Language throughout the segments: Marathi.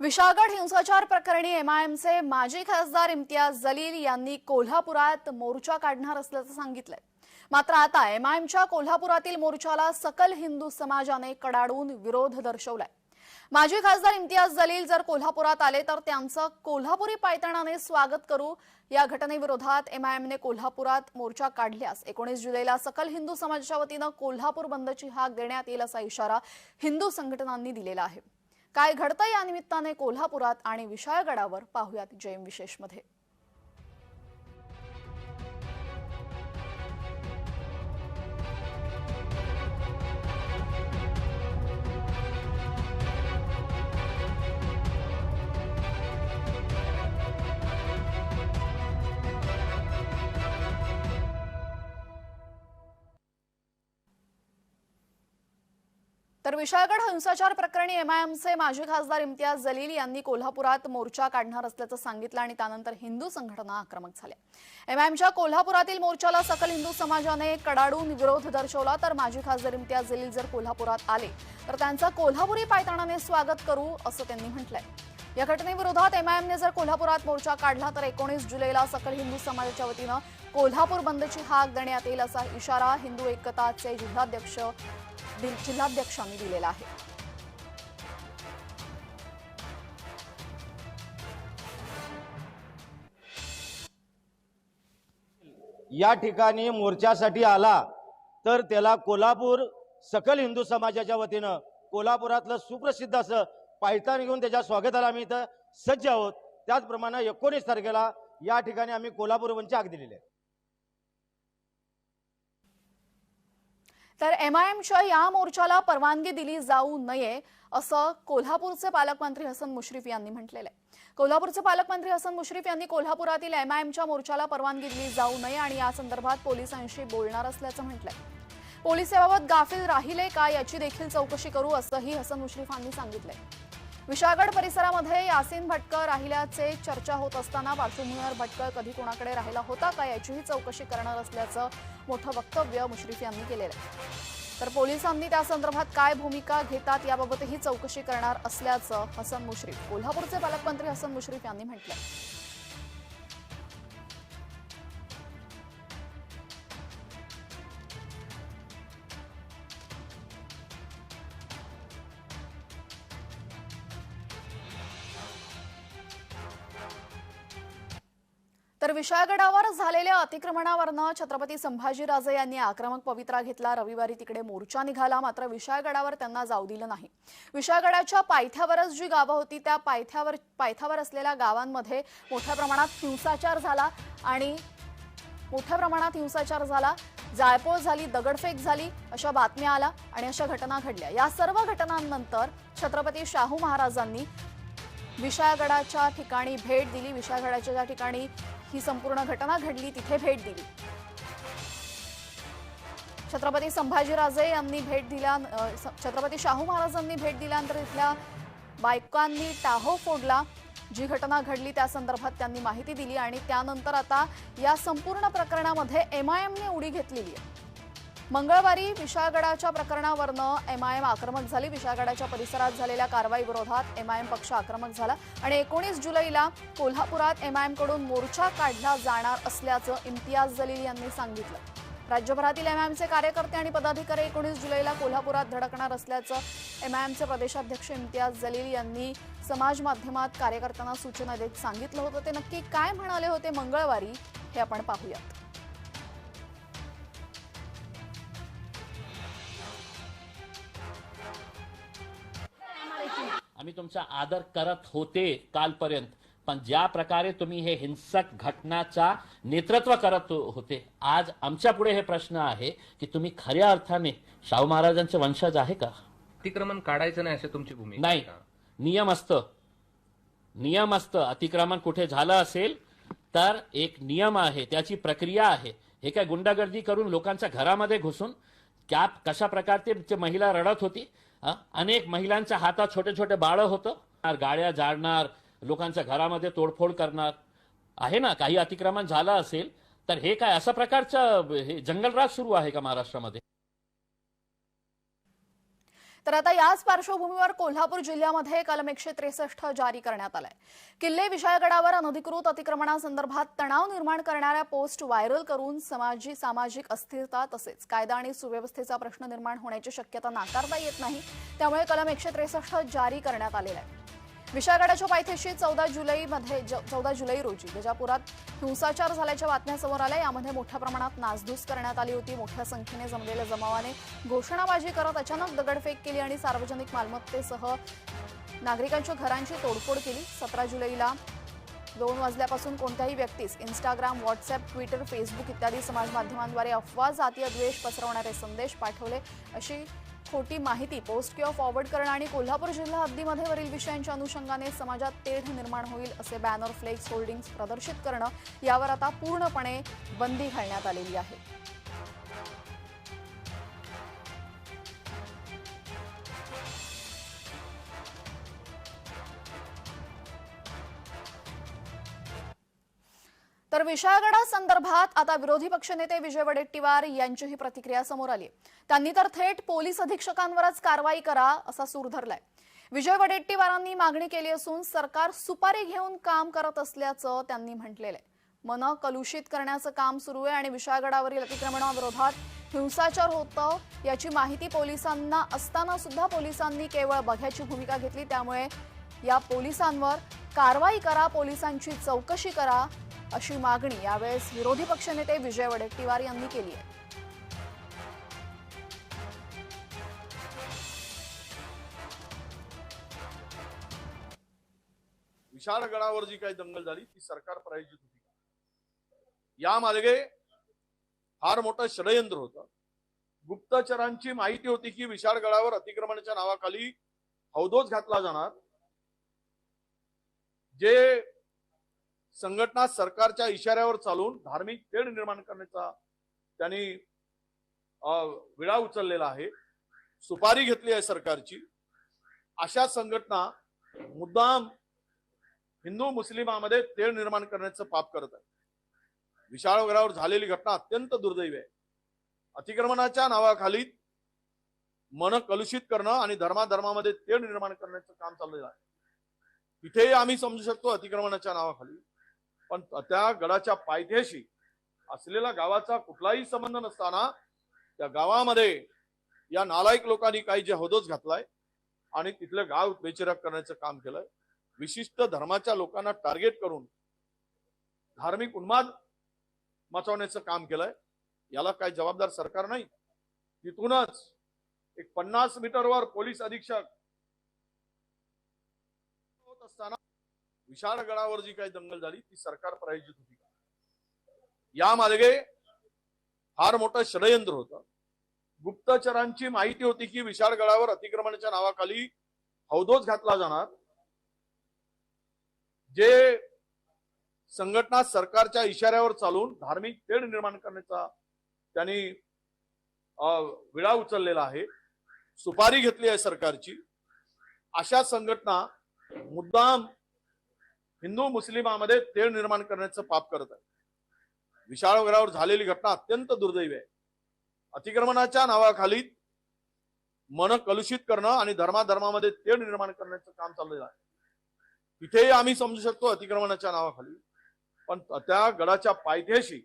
विशाळगड हिंसाचार प्रकरणी एमआयएमचे माजी खासदार इम्तियाज जलील यांनी कोल्हापुरात मोर्चा काढणार असल्याचं सांगितलंय. मात्र आता एमआयएमच्या कोल्हापुरातील मोर्चाला सकल हिंदू समाजाने कडाडून विरोध दर्शवलाय. माजी खासदार इम्तियाज जलील जर कोल्हापुरात आले तर त्यांचं कोल्हापुरी पायतणाने स्वागत करू या घटनेविरोधात एमआयएमने कोल्हापुरात मोर्चा काढल्यास एकोणीस जुलैला सकल हिंदू समाजाच्या वतीनं कोल्हापूर बंदची हाक देण्यात येईल असा इशारा हिंदू संघटनांनी दिलेला आहे. काय घडतं या निमित्ताने कोल्हापुरात आणि विशाळगडावर पाहुयात जैम विशेषमध्ये. तर विशाळगड हिंसाचार प्रकरणी एमआयएमचे माजी खासदार इम्तियाज जलील यांनी कोल्हापुरात मोर्चा काढणार असल्याचं सांगितलं आणि त्यानंतर हिंदू संघटना आक्रमक झाल्या. एमआयएमच्या कोल्हापुरातील मोर्चाला सकल हिंदू समाजाने कडाडून विरोध दर्शवला. तर माजी खासदार इम्तियाज जलील जर कोल्हापुरात आले तर त्यांचं कोल्हापुरी पायताणाने स्वागत करू असं त्यांनी म्हटलंय. या घटनेविरोधात एमआयएमने जर कोल्हापुरात मोर्चा काढला तर एकोणीस जुलैला सकल हिंदू समाजाच्या वतीनं कोल्हापूर बंदची हाक देण्यात येईल असा इशारा हिंदू एकताचे जिल्हाध्यक्ष जिल्हाध्यक्षांनी दिलेला आहे. या ठिकाणी मोर्चासाठी आला तर त्याला कोल्हापूर सकल हिंदू समाजाच्या वतीनं कोल्हापुरातलं सुप्रसिद्ध असं पायतान घेऊन त्याच्या स्वागताला आम्ही इथं सज्ज आहोत. त्याचप्रमाणे एकोणीस तारखेला या ठिकाणी आम्ही कोल्हापूर वंची आग दिलेली आहे. तर एमआयएमच्या या मोर्चाला परवानगी दिली जाऊ नये असं कोल्हापूरचे पालकमंत्री हसन मुश्रीफ यांनी म्हटलेलं आहे. कोल्हापूरचे पालकमंत्री हसन मुश्रीफ यांनी कोल्हापुरातील एमआयएमच्या मोर्चाला परवानगी दिली जाऊ नये आणि या संदर्भात पोलिसांशी बोलणार असल्याचं म्हटलंय. पोलीस याबाबत गाफील राहिले का याची देखील चौकशी करू असंही हसन मुश्रीफांनी सांगितलंय. विशाळगड परिसरामध्ये यासीन भटकळ राहिल्याचे चर्चा होत असताना पार्श्वभूमीवर भटकळ कधी कोणाकडे राहिला होता का याचीही चौकशी करणार असल्याचं मोठं वक्तव्य मुश्रीफ यांनी केलेलं आहे. तर पोलिसांनी त्या संदर्भात काय भूमिका घेतात याबाबतही चौकशी करणार असल्याचं हसन मुश्रीफ कोल्हापूरचे पालकमंत्री हसन मुश्रीफ यांनी म्हटलं विशाळगडावर झालेल्या अतिक्रमणावरनं छत्रपती संभाजीराजे यांनी आक्रमक पवित्रा घेतला. रविवारी तिकडे मोर्चा निघाला. मात्र विशाळगडावर त्यांना जाऊ दिलं नाही. विशाळगडाच्या पायथ्यावरच जी गावं होती त्या पायथ्यावर पायथ्यावर असलेल्या गावांमध्ये मोठ्या प्रमाणात हिंसाचार झाला आणि मोठ्या प्रमाणात हिंसाचार झाला. जाळपोळ झाली दगडफेक झाली अशा बातम्या आल्या आणि अशा घटना घडल्या. या सर्व घटनांनंतर छत्रपती शाहू महाराजांनी विशाळगडाच्या ठिकाणी भेट दिली. विशाळगडाच्या ज्या ठिकाणी ही संपूर्ण घटना घडली तिथे भेट दिली. छत्रपती संभाजीराजे यांनी भेट दिल्या छत्रपती शाहू महाराजांनी भेट दिल्यानंतर इथल्या बायकांनी टाहो फोडला. जी घटना घडली त्या संदर्भात त्यांनी माहिती दिली आणि त्यानंतर आता या संपूर्ण प्रकरणामध्ये एमआयएमने उडी घेतलेली आहे. मंगळवारी विशाळगडाच्या प्रकरणावरनं एमआयएम आक्रमक झाली. विशाळगडाच्या परिसरात झालेल्या कारवाई विरोधात एमआयएम पक्ष आक्रमक झाला आणि एकोणीस जुलैला कोल्हापुरात एमआयएमकडून मोर्चा काढला जाणार असल्याचं इम्तियाज जलील यांनी सांगितलं. राज्यभरातील एमआयएमचे कार्यकर्ते आणि पदाधिकारी एकोणीस जुलैला कोल्हापुरात धडकणार असल्याचं एमआयएमचे प्रदेशाध्यक्ष इम्तियाज जलील यांनी समाज माध्यमात कार्यकर्त्यांना सूचना देत सांगितलं होतं. ते नक्की काय म्हणाले होते? मंगळवारी हे आपण पाहूयात. आम्ही तुमचा आदर करत होते कालपर्यंत. पण ज्या प्रकारे तुम्ही हे हिंसक घटनाचा नेतृत्व करत होते आज आमच्या पुढे हे प्रश्न आहे की तुम्ही खऱ्या अर्थाने शाहू महाराजांचे वंशज आहे का? अतिक्रमण काढायचं नाही अशी तुमची भूमिका नाही. आहे का? नियम असतं. नियम असतं. अतिक्रमण कुठे झालं असेल तर एक नियम आहे त्याची प्रक्रिया आहे. हे काय गुंडागर्दी करून लोकांच्या घरामध्ये घुसून त्या कशा प्रकारचे ते महिला रडत होती? अनेक महिलांच्या हातात छोटे छोटे बाळं होतं. गाड्या जाळणार लोकांच्या घरामध्ये तोडफोड करणार. आहे ना? काही अतिक्रमण झालं असेल तर हे काय अशा प्रकारचं हे जंगलराज सुरू आहे का महाराष्ट्रामध्ये? तर आता याच पार्श्वभूमीवर कोल्हापूर जिल्ह्यामध्ये कलम एकशे त्रेसष्ट जारी करण्यात आलाय. किल्ले विशाळगडावर अनधिकृत अतिक्रमणासंदर्भात तणाव निर्माण करणाऱ्या पोस्ट व्हायरल करून समाजी सामाजिक अस्थिरता तसेच कायदा आणि सुव्यवस्थेचा प्रश्न निर्माण होण्याची शक्यता नाकारता येत नाही. त्यामुळे कलम एकशे त्रेसष्ट जारी करण्यात आलेला आहे. विशाळगडाच्या पायथ्याशी चौदा जुलैमध्ये चौदा जुलै रोजी विजापुरात हिंसाचार झाल्याच्या बातम्या समोर आल्या. यामध्ये मोठ्या प्रमाणात नासधूस करण्यात आली होती. मोठ्या संख्येने जमलेल्या जमावाने घोषणाबाजी करत अचानक दगडफेक केली आणि सार्वजनिक मालमत्तेसह नागरिकांच्या घरांची तोडफोड केली. सतरा जुलैला दोन वाजल्यापासून कोणत्याही व्यक्तीस इंस्टाग्राम व्हॉट्सअप ट्विटर फेसबुक इत्यादी समाज माध्यमांद्वारे अफवा जातीय द्वेष पसरवणारे संदेश पाठवले अशी खोटी माहिती पोस्ट किंवा फॉरवर्ड करणं आणि कोल्हापूर जिल्हा हद्दीमध्ये वरील विषयांच्या अनुषंगाने समाजात तेढ निर्माण होईल असे बॅनर फ्लेक्स होल्डिंग्स प्रदर्शित करणं यावर आता पूर्णपणे बंदी घालण्यात आलेली आहे. तर विशाळगडा संदर्भात आता विरोधी पक्षनेते विजय वडेट्टीवार यांचीही प्रतिक्रिया समोर आली त्यांनी तर थेट पोलीस अधीक्षकांवरच कारवाई करा असा सूर धरलाय. विजय वडेट्टीवारांनी मागणी केली असून सरकार सुपारी घेऊन काम करत असल्याचं त्यांनी म्हटलेलं आहे. मन कलुषित करण्याचं काम सुरू आहे आणि विशाळगडावरील अतिक्रमणाविरोधात हिंसाचार होतं याची माहिती पोलिसांना असताना सुद्धा पोलिसांनी केवळ बघ्याची भूमिका घेतली. त्यामुळे या पोलिसांवर कारवाई करा पोलिसांची चौकशी करा अशी मागणी यावेळेस विरोधी पक्षनेते विजय वडेट्टीवार यांनी केली आहे. विशाळगडावर जी काही दंगल झाली ती सरकार प्रायोजित होती. या मार्गे फार मोठं षडयंत्र होतं. गुप्तचरांची माहिती होती की विशाळगडावर अतिक्रमणाच्या नावाखाली हौदोज घातला जाणार. जे संघटना सरकारच्या इशाऱ्यावर चालून धार्मिक तेढ निर्माण करण्याचा त्यांनी अं, उचललेला आहे. सुपारी घेतली आहे सरकारची. अशा संघटना मुद्दाम हिंदू मुस्लिमामध्ये तेढ निर्माण करण्याचं पाप करत आहे विशाळ वगैरेवर झालेली घटना अत्यंत दुर्दैवी आहे. अतिक्रमणाच्या नावाखाली मन कलुषित करणं आणि धर्माधर्मामध्ये तेढ निर्माण करण्याचं काम चाललेलं आहे. तिथेही आम्ही समजू शकतो अतिक्रमणाच्या नावाखाली. पण त्या गडाच्या पायथ्याशी असलेल्या गावाचा कुठलाही संबंध नसताना त्या गावामध्ये या नालायक लोकांनी काही जे हौदोस घातलाय आणि तिथलं गाव बेचिराग करण्याचं काम केलंय. विशिष्ट धर्माच्या लोकांना टार्गेट करून धार्मिक उन्माद मचवण्याचं काम केलंय. याला काही जबाबदार सरकार नाही. तिथूनच एक पन्नास मीटरवर पोलीस अधीक्षक होत असताना विशाळगडावर जी काही दंगल झाली ती सरकार प्रायोजित होती. या मार्गे फार मोठं षडयंत्र होतं. गुप्तचरांची माहिती होती की विशाळगडावर अतिक्रमणाच्या नावाखाली हौदोच घातला जाणार. जे संघटना सरकारच्या इशाऱ्यावर चालून धार्मिक तेढ निर्माण करण्याचा त्यांनी विळा उचललेला आहे. सुपारी घेतली आहे सरकारची. अशा संघटना मुद्दाम हिंदू मुस्लिमामध्ये तेळ निर्माण करण्याचं पाप करत आहे विशाळगडावर झालेली घटना अत्यंत दुर्दैवी आहे. अतिक्रमणाच्या नावाखाली मन कलुषित करणं आणि धर्माधर्मामध्ये तेढ निर्माण करण्याचं काम चाललेलं आहे. तिथेही आम्ही समजू शकतो अतिक्रमणाच्या नावाखाली. पण त्या गडाच्या पायथ्याशी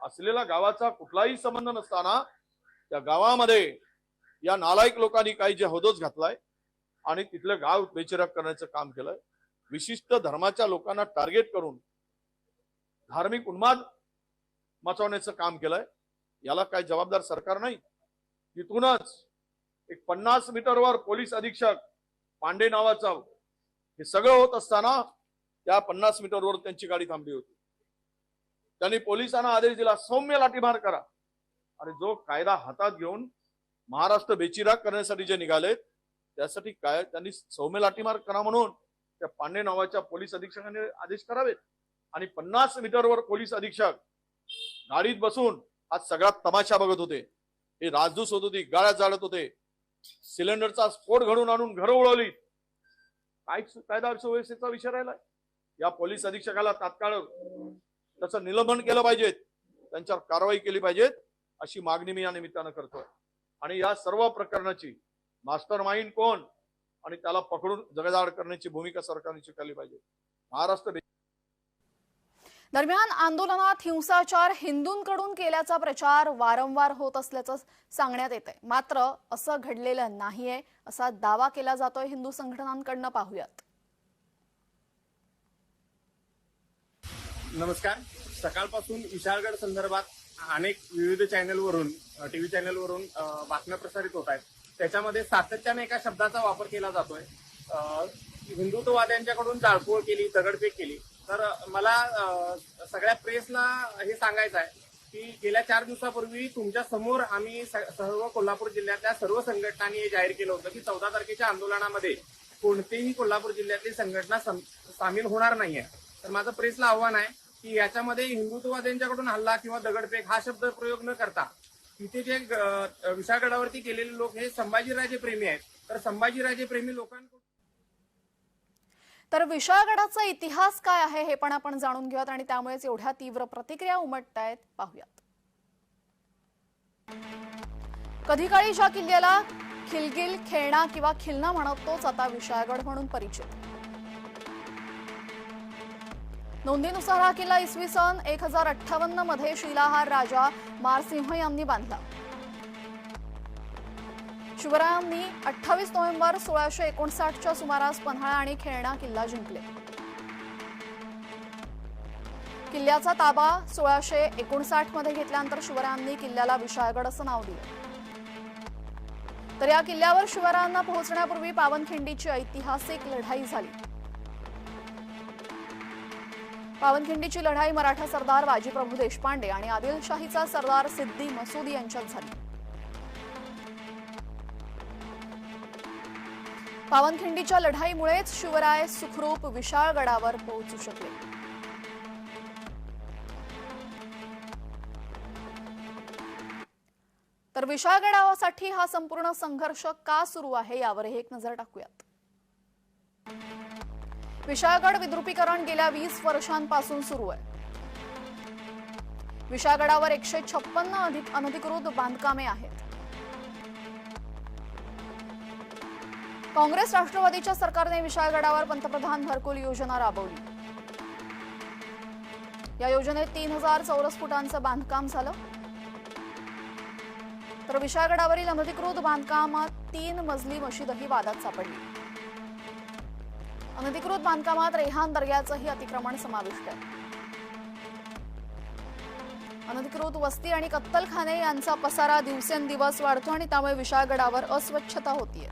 असलेल्या गावाचा कुठलाही संबंध नसताना त्या गावामध्ये या नालायक लोकांनी काही जे हौदोस घातलाय आणि तिथलं गाव बेचिराग करण्याचं काम केलंय. विशिष्ट धर्माच्या लोकांना टार्गेट करून धार्मिक उन्माद मचवण्याचं काम केलंय. याला काही जबाबदार सरकार नाही. तिथूनच एक पन्नास मीटरवर पोलीस अधीक्षक पांडे नावाचा हे सगळं होत असताना त्या पन्नास मीटरवर त्यांची गाडी थांबली होती. त्यांनी पोलिसांना आदेश दिला सौम्य लाठीमार करा. आणि जो कायदा हातात घेऊन महाराष्ट्र बेचिराग करण्यासाठी जे निघालेत त्यासाठी काय त्यांनी सौम्य लाठीमार करा म्हणून त्या पांडे नावाच्या पोलीस अधीक्षकांनी आदेश करावेत. आणि पन्नास मीटरवर पोलीस अधीक्षक गाडीत बसून आज सगळा तमाशा बघत होते. हे राजदूस होत होती गाळ्या जाळत होते. सिलेंडरचा स्फोट घडून आणून घरं उडवली काय कायदा सुव्यवस्थेचा विषय राहिलाय? या पोलीस अधीक्षकाला तात्काळ त्याचं निलंबन केलं पाहिजे त्यांच्यावर कारवाई केली पाहिजेत अशी मागणी मी या निमित्तानं करतोय. आणि या सर्व प्रकरणाची मास्टर माइंड कोण? आणि त्याला पकडून जगजाड करण्याची भूमिका सरकारने स्वीकारली पाहिजे. महाराष्ट्र दरम्यान आंदोलनात हिंसाचार हिंदूंकडून केल्याचा प्रचार वारंवार होत असल्याचं सांगण्यात येत आहे मात्र असं घडलेलं नाहीये असा दावा केला जातोय हिंदू संघटनांकडनं पाहूयात. नमस्कार. सकाळपासून विशाळगड संदर्भात अनेक विविध चॅनलवरून टीव्ही चॅनलवरून बातम्या प्रसारित होत आहेत. त्याच्यामध्ये सातत्याने एका शब्दाचा वापर केला जातोय. हिंदुत्ववाद्यांच्याकडून जाळपोळ केली दगडफेक केली. तर मला सगळ्या प्रेसला हे सांगायचं आहे की गेल्या चार दिवसापूर्वी तुमच्यासमोर आम्ही सर्व कोल्हापूर जिल्ह्यातल्या सर्व संघटनांनी हे जाहीर केलं होतं की चौदा तारखेच्या आंदोलनामध्ये कोणतीही कोल्हापूर जिल्ह्यातली संघटना सामील होणार नाहीये. तर माझं प्रेसला आव्हान आहे की याच्यामध्ये हिंदुत्ववाद्यांच्याकडून हल्ला किंवा दगडफेक हा शब्द प्रयोग न करता तिथे जे विसागडावरती गेलेले लोक हे संभाजीराजे प्रेमी आहेत. तर संभाजीराजे प्रेमी लोकांकडून तर विशाळगडाचा इतिहास काय आहे हे पण आपण जाणून घेऊयात आणि त्यामुळेच एवढ्या तीव्र प्रतिक्रिया उमटतायत. पाहूयात. कधी काळी ज्या किल्ल्याला खिलगिल खेळणा किंवा खिलना म्हणत तोच आता विशाळगड म्हणून परिचित. नोंदीनुसार हा किल्ला इसवी सन एक हजार अठ्ठावन्नमध्ये शिलाहार राजा मारसिंह यांनी बांधला. शिवरायांनी अठ्ठावीस नोव्हेंबर सोळाशे एकोणसाठच्या सुमारास पन्हाळा आणि खेळणा किल्ला जिंकले. किल्ल्याचा ताबा सोळाशे एकोणसाठमध्ये घेतल्यानंतर शिवरायांनी किल्ल्याला विशाळगड असं नाव दिलं. तर या किल्ल्यावर शिवरायांना पोहोचण्यापूर्वी पावनखिंडीची ऐतिहासिक लढाई झाली. पावनखिंडीची लढाई मराठा सरदार बाजीप्रभू देशपांडे आणि आदिलशाहीचा सरदार सिद्दी मसुदी यांच्यात झाली. पावनखिंडीच्या लढाईमुळेच शिवराय सुखरूप विशाळगडावर पोहोचू शकले. तर विशाळगडासाठी हा संपूर्ण संघर्ष का सुरू आहे यावरही एक नजर टाकूयात. विशाळगड विद्रुपीकरण गेल्या वीस वर्षांपासून सुरू आहे. विशाळगडावर एकशे छप्पन्न अधिक अनधिकृत बांधकामे आहेत. काँग्रेस राष्ट्रवादीच्या सरकारने विशाळगडावर पंतप्रधान घरकुल योजना राबवली. या योजनेत तीन हजार चौरस फुटांचं बांधकाम झालं. तर विशाळगडावरील अनधिकृत बांधकामात तीन मजली मशीदही वादात सापडली. अनधिकृत बांधकामात रेहान दर्ग्याचंही अतिक्रमण समाविष्ट. आहे अनधिकृत वस्ती आणि कत्तलखाने यांचा पसारा दिवसेंदिवस वाढतो आणि त्यामुळे विशाळगडावर अस्वच्छता होतीये.